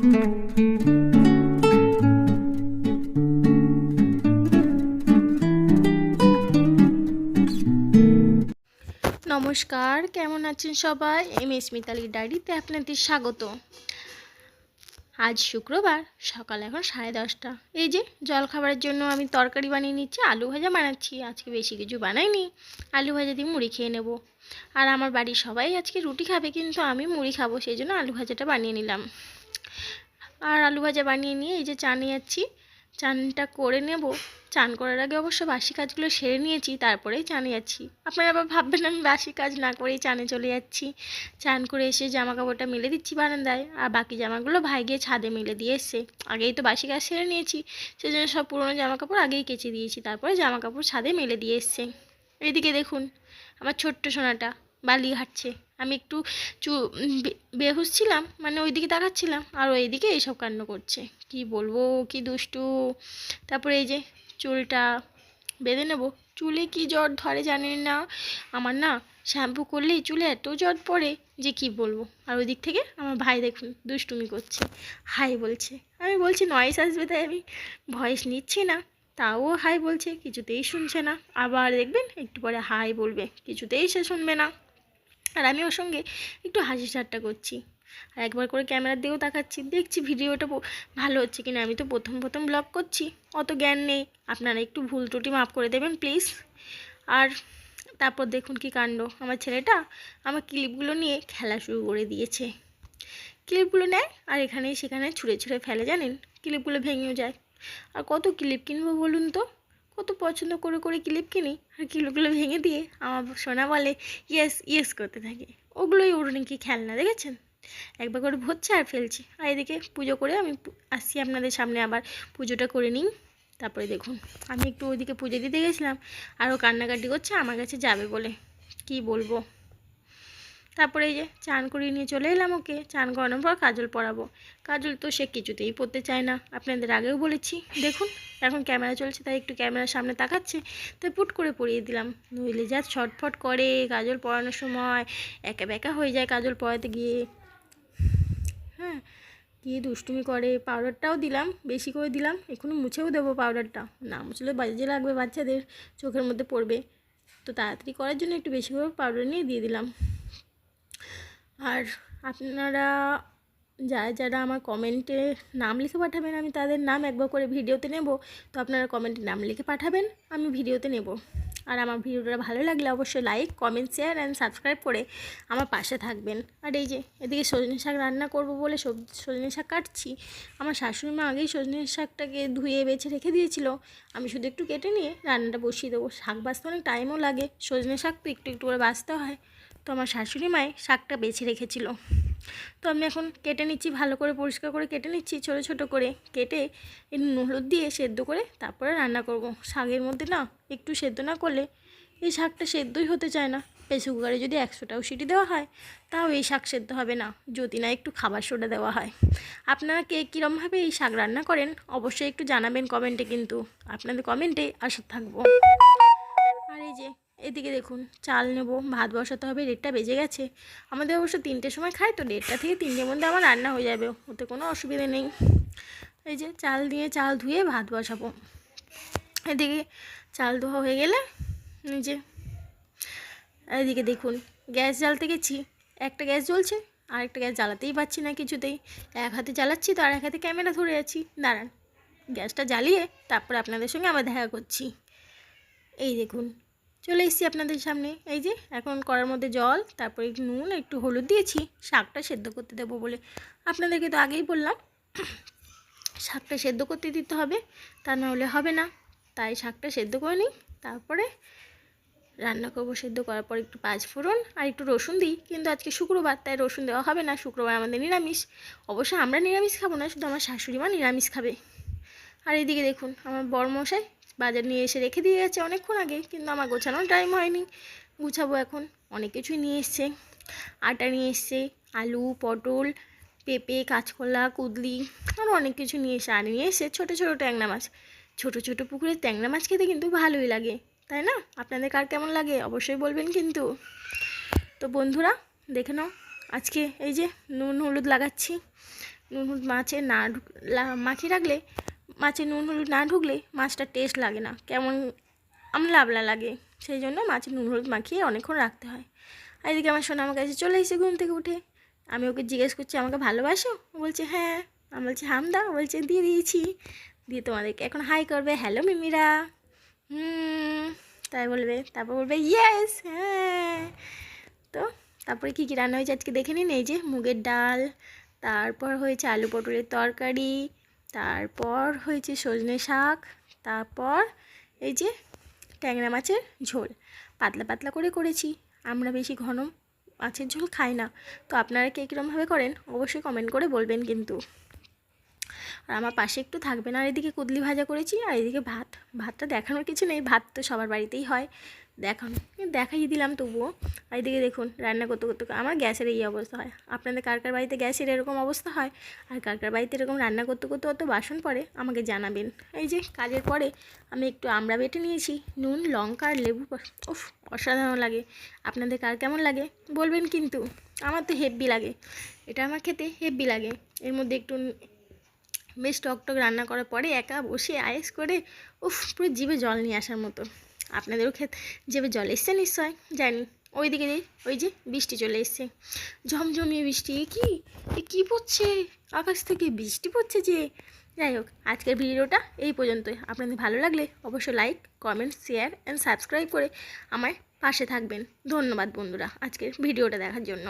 নমস্কার, কেমন আছেন সবাই? এম এস মিতালির ডায়েরিতে আপনাদের স্বাগত। আজ শুক্রবার, সকাল এখন সাড়ে দশটা। এই যে জল খাবারের জন্য আমি তরকারি বানিয়ে নিচ্ছি, আলু ভাজা বানাচ্ছি। আজকে বেশি কিছু বানাইনি, আলু ভাজা দিয়ে মুড়ি খেয়ে নেব। আর আমার বাড়ির সবাই আজকে রুটি খাবে, কিন্তু আমি মুড়ি খাব, সেই জন্য আলু ভাজাটা বানিয়ে নিলাম। আর আলু ভাজা বানিয়ে নিয়ে এই যে চা নিয়ে যাচ্ছি। চানটা করে নেব। চান করার আগে অবশ্য বাসি কাজগুলো সেরে নিয়েছি, তারপরেই চানে যাচ্ছি। আপনারা আবার ভাববেন আমি বাসি কাজ না করেই চানে চলে যাচ্ছি। চান করে এসে জামা কাপড়টা মেলে দিচ্ছি বারান্দায়, আর বাকি জামাগুলো ভাই গিয়ে ছাদে মেলে দিয়ে এসছে। আগেই তো বাসি কাজ সেরে নিয়েছি, সেজন্য সব পুরোনো জামা কাপড় আগেই কেচে দিয়েছি, তারপরে জামা কাপড় ছাদে মেলে দিয়ে এসছে। এদিকে দেখুন, আমার ছোট্ট সোনাটা বালি হাঁটছে। আমি একটু চু বে- বেহুশ ছিলাম মানে ওইদিকে তাকাচ্ছিলাম আর ও এইদিকে এইসব কাণ্ড করছে। কি বলব, কি দুষ্টু। তারপরে এই যে চুলটা বেঁধে নেব। চুলে কি জ্বর ধরে জানি না? আমার না শ্যাম্পু করলেই চুলে এত জ্বর পড়ে যে কি বলব। আর ওই দিক থেকে আমার ভাই দেখুন দুষ্টুমি করছে। হাই বলছে। আমি বলছি নয়েস আসবে তাই আমি ভয়েস নিচ্ছি না। তাও হাই বলছে, কিছুতেই শুনছে না। আবার দেখবেন একটু পরে হাই বলবে, কিছুতেই সে শুনবে না। আর আমি ওর সঙ্গে একটু হাসি ঠাট্টা করছি। আর একবার করে ক্যামেরার দিকেও তাকাচ্ছি। দেখছি ভিডিওটা ভালো হচ্ছে কিনা? আমি তো প্রথম প্রথম ব্লগ করছি। অত জ্ঞান নেই। আপনারা একটু ভুল ত্রুটি মাফ করে দেবেন প্লিজ আর তারপর দেখুন কি কাণ্ড। আমার ছেলেটা আমার ক্লিপগুলো নিয়ে খেলা শুরু করে দিয়েছে। ক্লিপগুলো নেয় আর এখানে সেখানে ছুঁড়ে ছুঁড়ে ফেলে, জানেন? ক্লিপগুলো ভেঙেও যায়। আর কত ক্লিপ কিনবো বলুন তো? কত পছন্দ করে করে ক্লিপ কিনি আর কিলোগুলো ভেঙে দিয়ে আমার সোনা বলে ইয়েস ইয়েস করতে থাকে। ওগুলোই ওর নাকি খেলনা, দেখেছেন? একবার করে ভরছে আর ফেলছি। আর এদিকে পুজো করে আমি আসছি আপনাদের সামনে আবার পুজোটা করে নিই। তারপরে দেখুন, আমি একটু ওইদিকে পুজো দিতে গেছিলাম আরও কান্নাকাটি করছে, আমার কাছে যাবে বলে। কি বলব? তারপরে এই যে চান করিয়ে নিয়ে চলে এলাম ওকে। চান করানোর পর কাজল পরাবো। কাজল তো সে কিছুতেই পরতে চায় না। আপনাদের আগেও বলেছি। দেখুন, এখন ক্যামেরা চলছে, তাই একটু ক্যামেরার সামনে তাকাচ্ছে। তাই পুট করে পরিয়ে দিলাম। নইলে যা ছটফট করে কাজল পরানোর সময়, একা বেঁকা হয়ে যায় কাজল পরাতে গিয়ে। হ্যাঁ কি দুষ্টুমি করে। পাউডারটাও দিলাম, বেশি করে দিলাম। এখনও মুছেও দেবো পাউডারটা। না মুছলে বাজে লাগবে বাচ্চাদের, চোখের মধ্যে পড়বে। তো তাড়াতাড়ি করার জন্য একটু বেশি করে পাউডার নিয়ে দিয়ে দিলাম। আর আপনারা যারা যারা আমার কমেন্টে নাম লিখে পাঠাবেন, আমি তাদের নাম একবার করে ভিডিওতে নেব। তো আপনারা কমেন্টে নাম লিখে পাঠাবেন, আমি ভিডিওতে নেব। আর আমার ভিডিওটা ভালো লাগলে অবশ্যই like comment share and subscribe করে আমার পাশে থাকবেন। আর এই যে, এদিকে সজনে শাক রান্না করব বলে সজনে শাক কাটছি। আমার শাশুড়ি মা আগেই সজনে শাকটাকে ধুয়ে বেছে রেখে দিয়েছিল। আমি শুধু একটু কেটে নিয়ে রান্নাটা বসিয়ে দেবো। শাক বাঁচতে অনেক টাইমও লাগে। সজনে শাক তো একটু একটু করে বাঁচতে হয়। তো আমার শাশুড়ি মায় শাকটা বেছে রেখেছিল। তো আমি এখন কেটে নিচ্ছি, ভালো করে পরিষ্কার করে কেটে নিচ্ছি, ছোটো ছোটো করে কেটে নুন হলুদ দিয়ে সেদ্ধ করে তারপরে রান্না করব। শাকের মধ্যে না একটু সেদ্ধ না করলে এই শাকটা সেদ্ধই হতে চায় না। প্রেসার কুকারে যদি একশোটাও সিটি দেওয়া হয়, তাও এই শাক সেদ্ধ হবে না, যদি না একটু খাবার সোডা দেওয়া হয়। আপনারা কে কীরমভাবে এই শাক রান্না করেন, অবশ্যই একটু জানাবেন কমেন্টে কিন্তু। আপনাদের কমেন্টে আশা থাকব। আর এই যে এদিকে দেখুন, চাল নেব, ভাত বসাতে হবে, ডেটটা বেজে গেছে। আমাদের অবশ্য তিনটের সময় খাই তো দেড়টা থেকে তিনটের মধ্যে আমার রান্না হয়ে যাবে, ওতে কোনো অসুবিধে নেই। এই যে চাল দিয়ে চাল ধুয়ে ভাত বসাবো। এদিকে চাল ধোয়া হয়ে গেলে নিজে এদিকে দেখুন, গ্যাস জ্বালতে গেছি। একটা গ্যাস জ্বলছে আর একটা গ্যাস জ্বালাতেই পারছি না কিছুতেই। এক হাতে জ্বালাচ্ছি তো আর এক হাতে ক্যামেরা ধরে আছি। দাঁড়ান, গ্যাসটা জ্বালিয়ে তারপর আপনাদের সঙ্গে আবার দেখা করছি। এই দেখুন চলে এসেছি আপনাদের সামনে। এই যে, এখন কড়ার মধ্যে জল, তারপরে একটু নুন, একটু হলুদ দিয়েছি। শাকটা সেদ্ধ করতে দেবো বলে আপনাদেরকে তো আগেই বললাম, শাকটা সেদ্ধ করতে দিতে হবে, তা নাহলে হবে না। তাই শাকটা সেদ্ধ করে নিই, তারপরে রান্না করব সেদ্ধ করার পর একটু পাঁচ ফোড়ন আর একটু রসুন দিই। কিন্তু আজকে শুক্রবার, তাই রসুন দেওয়া হবে না, শুক্রবার আমাদের নিরামিষ। অবশ্য আমরা নিরামিষ খাব না, শুধু আমার শাশুড়ি মা নিরামিষ খাবে। আর এইদিকে দেখুন, আমার বড়মশাই বাজার নিয়ে এসে রেখে দিয়ে গেছে অনেকক্ষণ আগে, কিন্তু আমার গোছানোর টাইম হয়নি। গুছাবো এখন, অনেক কিছুই নিয়ে এসছে। আটা নিয়ে এসছে, আলু, পটল, পেঁপে, কাঁচকলা, কুদলি আরও অনেক কিছু নিয়ে এসে, আর নিয়ে এসে ছোটো ছোটো ট্যাংরা মাছ। ছোটো ছোটো পুকুরের ট্যাংরা মাছ খেতে কিন্তু ভালোই লাগে, তাই না? আপনাদের কার কেমন লাগে অবশ্যই বলবেন কিন্তু। তো বন্ধুরা, দেখে নাও, আজকে এই যে নুন হলুদ লাগাচ্ছি। নুন হলুদ মাছে না মাখিয়ে রাখলে মাছে নুন হলুদ না ঢুকলে মাছটা টেস্ট লাগে না। কেমন আমলা আমলা লাগে, সেই জন্য মাছে নুন হলুদ মাখিয়ে অনেকক্ষণ রাখতে হয়। আর এদিকে আমার সোনা আমার কাছে চলে এসে ঘুম থেকে উঠে। আমি ওকে জিজ্ঞেস করছি, আমাকে ভালোবাসো? ও বলছে হ্যাঁ। আমি বলছি হামদা বলছে, দিয়ে দিয়েছি। দিয়ে তোমাদেরকে এখন হাই করবে হ্যালো মিমিরা। হুম, তাই বলবে, তারপর বলবে ইয়েস হ্যাঁ। তো তারপরে কী কী রান্না হয়েছে আজকে দেখে নিন। এই যে মুগের ডাল, তারপর হয়েছে আলু পটলের তরকারি তারপর হয়েছে সজনে শাক, তারপর এই যে ট্যাংরা মাছের ঝোল। পাতলা পাতলা করে করেছি, আমরা বেশি ঘন মাছের ঝোল খাই না। তো আপনারা কে কীরমভাবে করেন, অবশ্যই কমেন্ট করে বলবেন কিন্তু। আর আমার পাশে একটু থাকবেন আর এদিকে কুদলি ভাজা করেছি আর এদিকে ভাত। ভাতটা দেখানোর কিছু নেই, ভাত তো সবার বাড়িতেই হয়। দেখানো দেখাই দিলাম তবুও। আর এদিকে দেখুন, রান্না করতে করতে আমার গ্যাসের এই অবস্থা হয়। আপনাদের কার কার বাড়িতে গ্যাসের এরকম অবস্থা হয়? আর কার কার বাড়িতে এরকম রান্না করতে করতে অত বাসন পড়ে, আমাকে জানাবেন। এই যে কাজের পরে আমি একটু আমড়া বেটে নিয়েছি, নুন, লঙ্কা আর লেবু উফ, অসাধারণ লাগে। আপনাদের কার কেমন লাগে বলবেন কিন্তু, আমার তো হেব্বি লাগে। এটা আমার খেতে হেব্বি লাগে। এর মধ্যে একটু বেশ টকটক রান্না করার পরে একা বসে আয়েস করে, উফ, পুরো জিভে জল নিয়ে আসার মতো। আপনাদেরও খেত জিভে জল এসছে নিশ্চয়? জানি। ওই দিকে দিয়ে ওই যে বৃষ্টি চলে এসছে। ঝমঝমিয়ে বৃষ্টি, এ কি? এ কী পড়ছে? আকাশ থেকে বৃষ্টি পড়ছে যে। যাই হোক, আজকের ভিডিওটা এই পর্যন্তই। আপনাদের ভালো লাগলে অবশ্যই like comment share and subscribe করে আমার পাশে থাকবেন। ধন্যবাদ বন্ধুরা আজকের ভিডিওটা দেখার জন্য।